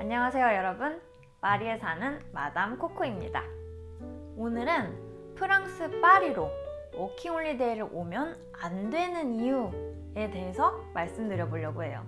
안녕하세요 여러분. 파리에 사는 마담 코코입니다. 오늘은 프랑스 파리로 워킹홀리데이를 오면 안 되는 이유에 대해서 말씀드려 보려고 해요.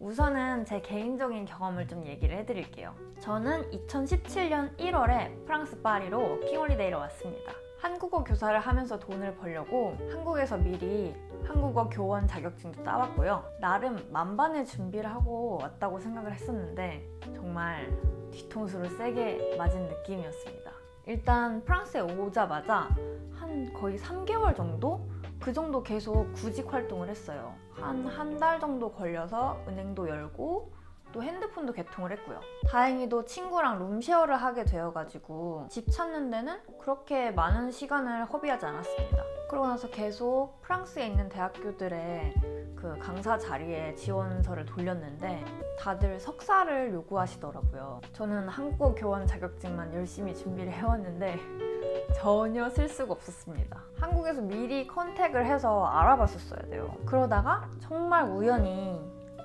우선은 제 개인적인 경험을 좀 얘기를 해드릴게요. 저는 2017년 1월에 프랑스 파리로 워킹홀리데이를 왔습니다 한국어 교사를 하면서 돈을 벌려고 한국에서 미리 한국어 교원 자격증도 따왔고요. 나름 만반의 준비를 하고 왔다고 생각을 했었는데 정말 뒤통수를 세게 맞은 느낌이었습니다. 일단 프랑스에 오자마자 한 거의 3개월 정도? 그 정도 계속 구직 활동을 했어요. 한 한 달 정도 걸려서 은행도 열고 또 핸드폰도 개통을 했고요. 다행히도 친구랑 룸쉐어를 하게 되어가지고 집 찾는 데는 그렇게 많은 시간을 허비하지 않았습니다. 그러고 나서 계속 프랑스에 있는 대학교들의 그 강사 자리에 지원서를 돌렸는데 다들 석사를 요구하시더라고요. 저는 한국어 교원 자격증만 열심히 준비를 해왔는데 전혀 쓸 수가 없었습니다. 한국에서 미리 컨택을 해서 알아봤었어야 돼요. 그러다가 정말 우연히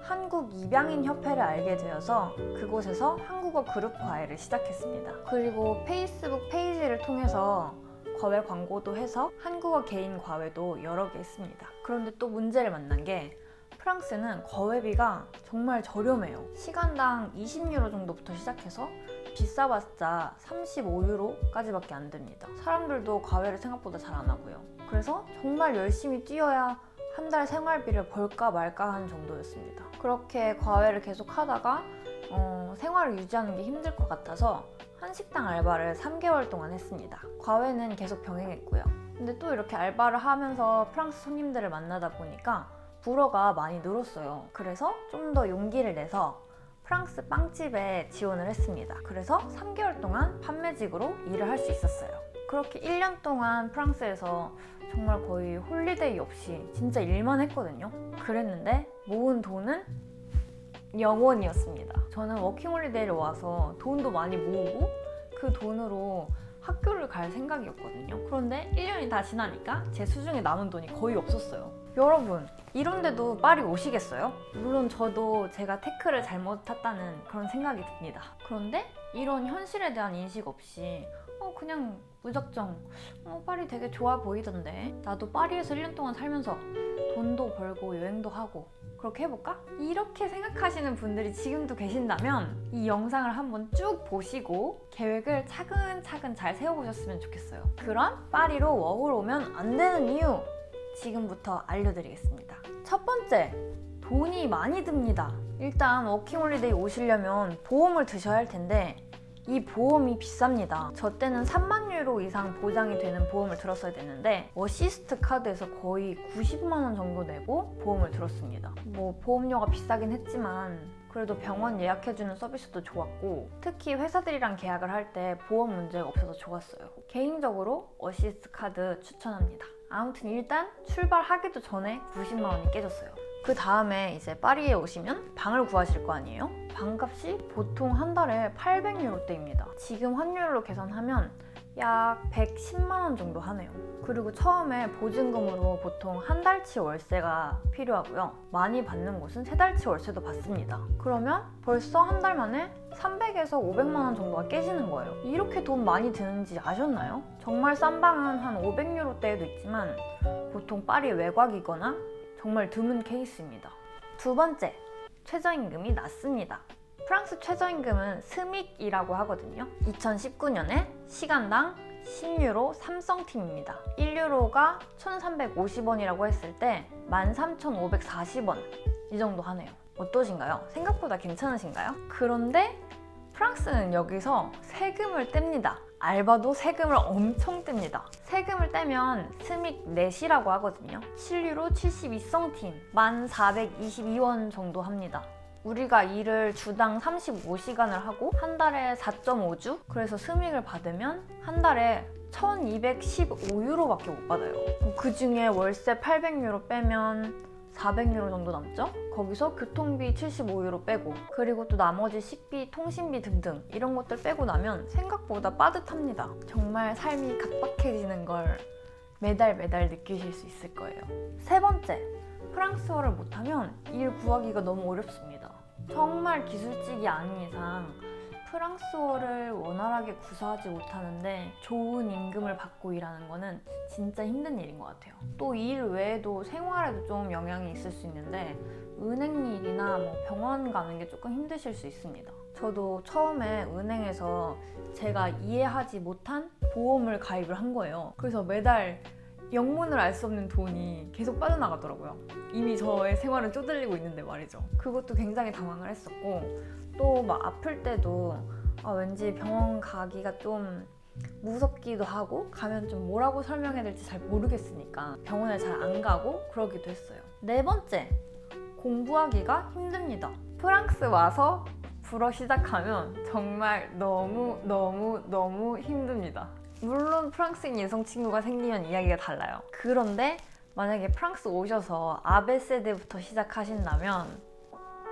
한국 입양인 협회를 알게 되어서 그곳에서 한국어 그룹 과외를 시작했습니다. 그리고 페이스북 페이지를 통해서 과외 광고도 해서 한국어 개인 과외도 여러 개 했습니다. 그런데 또 문제를 만난 게 프랑스는 과외비가 정말 저렴해요. 시간당 20유로 정도부터 시작해서 비싸봤자 35유로까지밖에 안 됩니다. 사람들도 과외를 생각보다 잘 안 하고요. 그래서 정말 열심히 뛰어야 한 달 생활비를 벌까 말까 하는 정도였습니다. 그렇게 과외를 계속 하다가 어, 생활을 유지하는 게 힘들 것 같아서 한식당 알바를 3개월 동안 했습니다. 과외는 계속 병행했고요. 근데 또 이렇게 알바를 하면서 프랑스 손님들을 만나다 보니까 불어가 많이 늘었어요. 그래서 좀 더 용기를 내서 프랑스 빵집에 지원을 했습니다. 그래서 3개월 동안 판매직으로 일을 할 수 있었어요. 그렇게 1년 동안 프랑스에서 정말 거의 홀리데이 없이 진짜 일만 했거든요. 그랬는데 모은 돈은 0원이었습니다. 저는 워킹홀리데이를 와서 돈도 많이 모으고 그 돈으로 학교를 갈 생각이었거든요. 그런데 1년이 다 지나니까 제 수중에 남은 돈이 거의 없었어요. 여러분, 이런데도 파리 오시겠어요? 물론 저도 제가 태클을 잘못 탔다는 그런 생각이 듭니다. 그런데 이런 현실에 대한 인식 없이 어, 그냥 무작정 어, 파리 되게 좋아 보이던데 나도 파리에서 1년 동안 살면서 돈도 벌고 여행도 하고 그렇게 해볼까? 이렇게 생각하시는 분들이 지금도 계신다면 이 영상을 한번 쭉 보시고 계획을 차근차근 잘 세워보셨으면 좋겠어요. 그럼 파리로 워홀 오면 안 되는 이유 지금부터 알려드리겠습니다. 첫 번째, 돈이 많이 듭니다. 일단 워킹홀리데이 오시려면 보험을 드셔야 할 텐데 이 보험이 비쌉니다. 저 때는 3만 유로 이상 보장이 되는 보험을 들었어야 되는데 어시스트 카드에서 거의 90만 원 정도 내고 보험을 들었습니다. 뭐 보험료가 비싸긴 했지만 그래도 병원 예약해주는 서비스도 좋았고 특히 회사들이랑 계약을 할 때 보험 문제가 없어서 좋았어요. 개인적으로 어시스트 카드 추천합니다. 아무튼 일단 출발하기도 전에 90만 원이 깨졌어요. 그 다음에 이제 파리에 오시면 방을 구하실 거 아니에요? 방값이 보통 한 달에 800유로대입니다. 지금 환율로 계산하면 약 110만 원 정도 하네요. 그리고 처음에 보증금으로 보통 한 달치 월세가 필요하고요. 많이 받는 곳은 세 달치 월세도 받습니다. 그러면 벌써 한 달 만에 300에서 500만 원 정도가 깨지는 거예요. 이렇게 돈 많이 드는지 아셨나요? 정말 싼 방은 한 500유로대에도 있지만 보통 파리 외곽이거나 정말 드문 케이스입니다. 두 번째, 최저임금이 낮습니다. 프랑스 최저임금은 스믹이라고 하거든요. 2019년에 시간당 10유로 삼성팀입니다. 1유로가 1,350원이라고 했을 때 13,540원 이 정도 하네요. 어떠신가요? 생각보다 괜찮으신가요? 그런데 프랑스는 여기서 세금을 뗍니다. 알바도 세금을 엄청 뗍니다. 세금을 떼면 스믹 넷이라고 하거든요. 7유로 72성팀 1,422원 정도 합니다. 우리가 일을 주당 35시간을 하고 한 달에 4.5주? 그래서 스믹을 받으면 한 달에 1215유로밖에 못 받아요. 그 중에 월세 800유로 빼면 400유로 정도 남죠? 거기서 교통비 75유로 빼고 그리고 또 나머지 식비, 통신비 등등 이런 것들 빼고 나면 생각보다 빠듯합니다. 정말 삶이 각박해지는 걸 매달 매달 느끼실 수 있을 거예요. 세 번째, 프랑스어를 못하면 일 구하기가 너무 어렵습니다. 정말 기술직이 아닌 이상 프랑스어를 원활하게 구사하지 못하는데 좋은 임금을 받고 일하는 거는 진짜 힘든 일인 것 같아요. 또 일 외에도 생활에도 좀 영향이 있을 수 있는데 은행 일이나 뭐 병원 가는 게 조금 힘드실 수 있습니다. 저도 처음에 은행에서 제가 이해하지 못한 보험을 가입을 한 거예요. 그래서 매달 영문을 알 수 없는 돈이 계속 빠져나가더라고요. 이미 저의 생활은 쪼들리고 있는데 말이죠. 그것도 굉장히 당황을 했었고 또 막 아플 때도 아, 왠지 병원 가기가 좀 무섭기도 하고 가면 좀 뭐라고 설명해야 될지 잘 모르겠으니까 병원에 잘 안 가고 그러기도 했어요. 네 번째, 공부하기가 힘듭니다. 프랑스 와서 불어 시작하면 정말 너무 너무 너무 힘듭니다. 물론 프랑스인 여성 친구가 생기면 이야기가 달라요. 그런데 만약에 프랑스 오셔서 아베세드부터 시작하신다면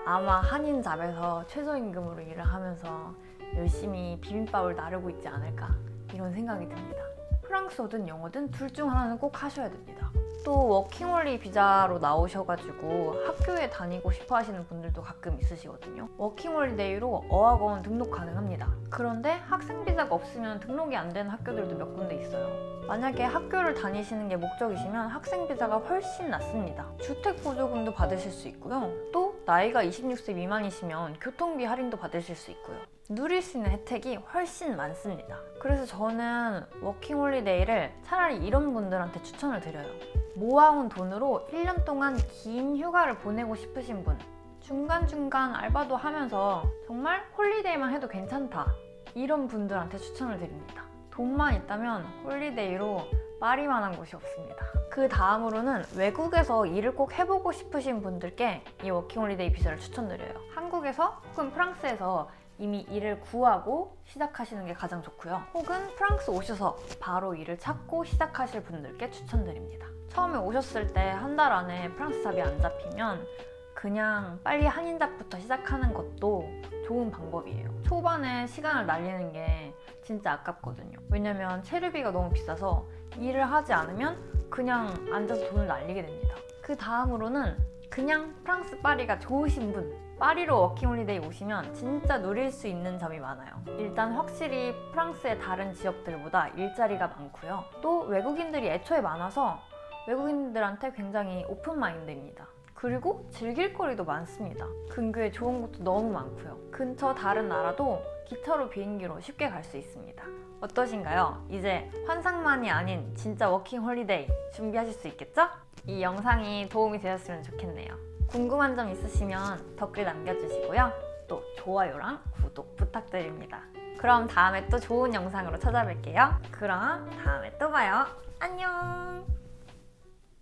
아마 한인잡에서 최저임금으로 일을 하면서 열심히 비빔밥을 나르고 있지 않을까 이런 생각이 듭니다. 프랑스어든 영어든 둘 중 하나는 꼭 하셔야 됩니다. 또 워킹홀리 비자로 나오셔가지고 학교에 다니고 싶어 하시는 분들도 가끔 있으시거든요. 워킹홀리데이로 어학원 등록 가능합니다. 그런데 학생 비자가 없으면 등록이 안 되는 학교들도 몇 군데 있어요. 만약에 학교를 다니시는 게 목적이시면 학생 비자가 훨씬 낫습니다. 주택 보조금도 받으실 수 있고요. 또 나이가 26세 미만이시면 교통비 할인도 받으실 수 있고요. 누릴 수 있는 혜택이 훨씬 많습니다. 그래서 저는 워킹홀리데이를 차라리 이런 분들한테 추천을 드려요. 모아온 돈으로 1년 동안 긴 휴가를 보내고 싶으신 분, 중간중간 알바도 하면서 정말 홀리데이만 해도 괜찮다. 이런 분들한테 추천을 드립니다. 돈만 있다면 홀리데이로 파리만한 곳이 없습니다. 그 다음으로는 외국에서 일을 꼭 해보고 싶으신 분들께 이 워킹홀리데이 비자를 추천드려요. 한국에서 혹은 프랑스에서 이미 일을 구하고 시작하시는 게 가장 좋고요. 혹은 프랑스 오셔서 바로 일을 찾고 시작하실 분들께 추천드립니다. 처음에 오셨을 때 한 달 안에 프랑스 잡이 안 잡히면 그냥 빨리 한인 잡부터 시작하는 것도 좋은 방법이에요. 초반에 시간을 날리는 게 진짜 아깝거든요. 왜냐면 체류비가 너무 비싸서 일을 하지 않으면 그냥 앉아서 돈을 날리게 됩니다. 그 다음으로는 그냥 프랑스 파리가 좋으신 분 파리로 워킹홀리데이 오시면 진짜 누릴 수 있는 점이 많아요. 일단 확실히 프랑스의 다른 지역들보다 일자리가 많고요. 또 외국인들이 애초에 많아서 외국인들한테 굉장히 오픈 마인드입니다. 그리고 즐길 거리도 많습니다. 근교에 좋은 곳도 너무 많고요. 근처 다른 나라도 기차로 비행기로 쉽게 갈 수 있습니다. 어떠신가요? 이제 환상만이 아닌 진짜 워킹 홀리데이 준비하실 수 있겠죠? 이 영상이 도움이 되셨으면 좋겠네요. 궁금한 점 있으시면 댓글 남겨주시고요. 또 좋아요랑 구독 부탁드립니다. 그럼 다음에 또 좋은 영상으로 찾아뵐게요. 그럼 다음에 또 봐요. 안녕!